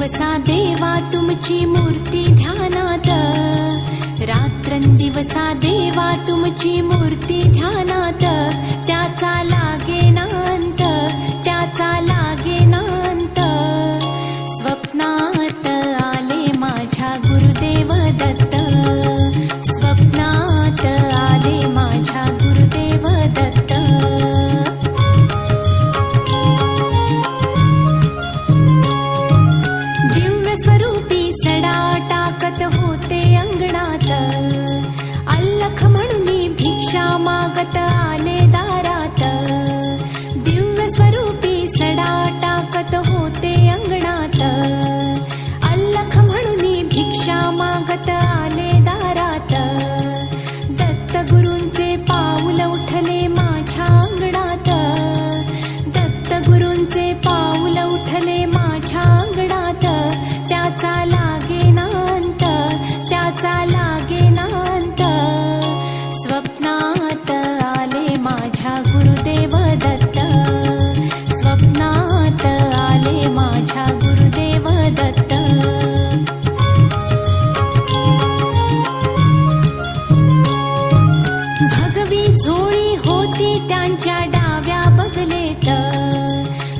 दिवसा देवा तुमची मूर्ती ध्यानात. रात्रंदिवसा देवा तुमची मूर्ती ध्यानात. त्याचा लागे होती त्यांच्या डाव्या बगलेत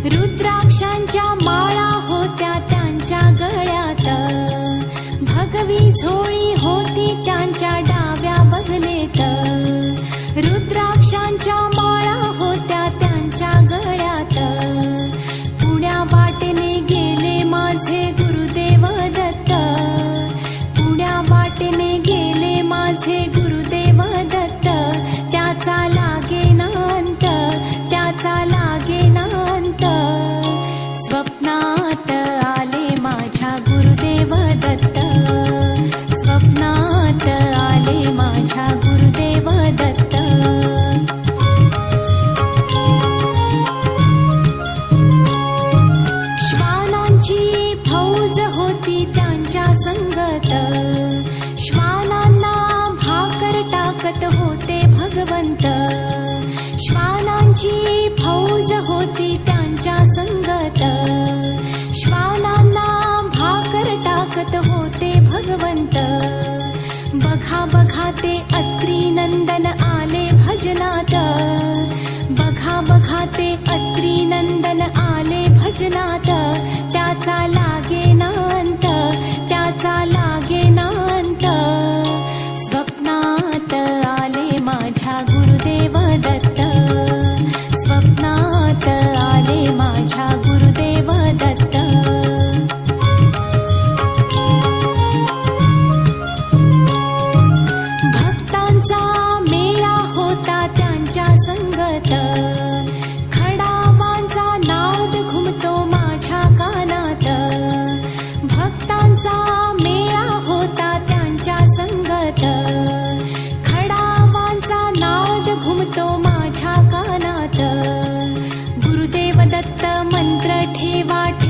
रुद्राक्षांच्या माळा होत्या त्यांच्या गळ्यात. भगवी झोळी होती त्यांच्या डाव्या बगलेत रुद्राक्षांच्या माळा होत्या त्यांच्या गळ्यात. पुण्या वाटेने गेले माझे गुरुदेव दत्त. पुण्या वाटेने गेले माझे गुरुदेव दत्त. त्याचा गुरुदेव स्वप्नात आले माझ्या गुरुदेव दत्त श्वानांची फौज होती त्यांच्या संगत. श्वानांना भाकर टाकत होते भगवंत. श्वानांची फौज होती त्यांच्या ते अत्री नंदन आले भजनात. बघा बघा ते अत्री नंदन आले भजनात. त्याचा लागे संगत खडावांचा नाद घुमतो माझ्या कानात. भक्तांचा मेळा होता त्यांच्या संगत. खडावांचा नाद घुमतो माझ्या कानात. गुरुदेव दत्त मंत्र ठेवा ठेवा